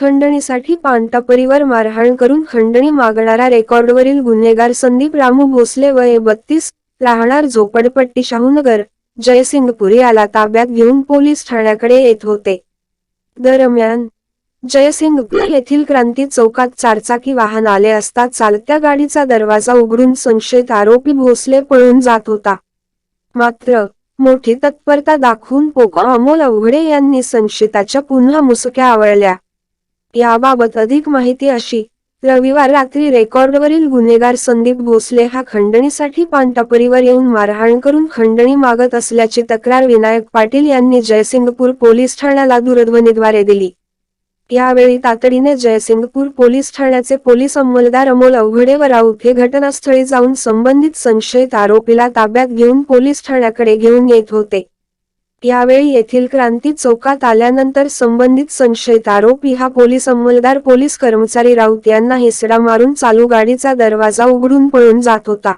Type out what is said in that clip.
खंडणीसाठी पानटापरीवर मारहाण करून खंडणी मागणारा रेकॉर्डवरील गुन्हेगार संदीप रामू भोसले वय बत्तीस राहणार झोपडपट्टी शाहूनगर जयसिंगपुरी याला ताब्यात घेऊन पोलीस ठाण्याकडे येत होते. दरम्यान जयसिंगपूर येथील क्रांती चौकात चारचाकी वाहन आले असता चालत्या गाडीचा दरवाजा उघडून संशयित आरोपी भोसले पळून जात होता. मात्र मोठी तत्परता दाखवून पोको अमोल अवघडे यांनी संशयिताच्या पुन्हा मुसक्या आवळल्या. याबाबत अधिक माहिती अशी रविवार रात्री रेकॉर्डवरील गुन्हेगार संदीप भोसले हा खंडणीसाठी पानटपरीवर येऊन मारहाण करून खंडणी मागत असल्याची तक्रार विनायक पाटील यांनी जयसिंगपूर पोलीस ठाण्याला दूरध्वनीद्वारे दिली. यावेळी तातडीने जयसिंगपूर पोलीस ठाण्याचे पोलीस अंमलदार अमोल अवघडे व राऊत हे घटनास्थळी जाऊन संबंधित संशयित आरोपीला ताब्यात घेऊन पोलीस ठाण्याकडे घेऊन येत होते. यावेळी येथील क्रांती चौकात आल्यानंतर संबंधित संशयित आरोपी हा पोलीस अंमलदार पोलीस कर्मचारी राऊत यांना हिसडा मारून चालू गाडीचा दरवाजा उघडून पळून जात होता.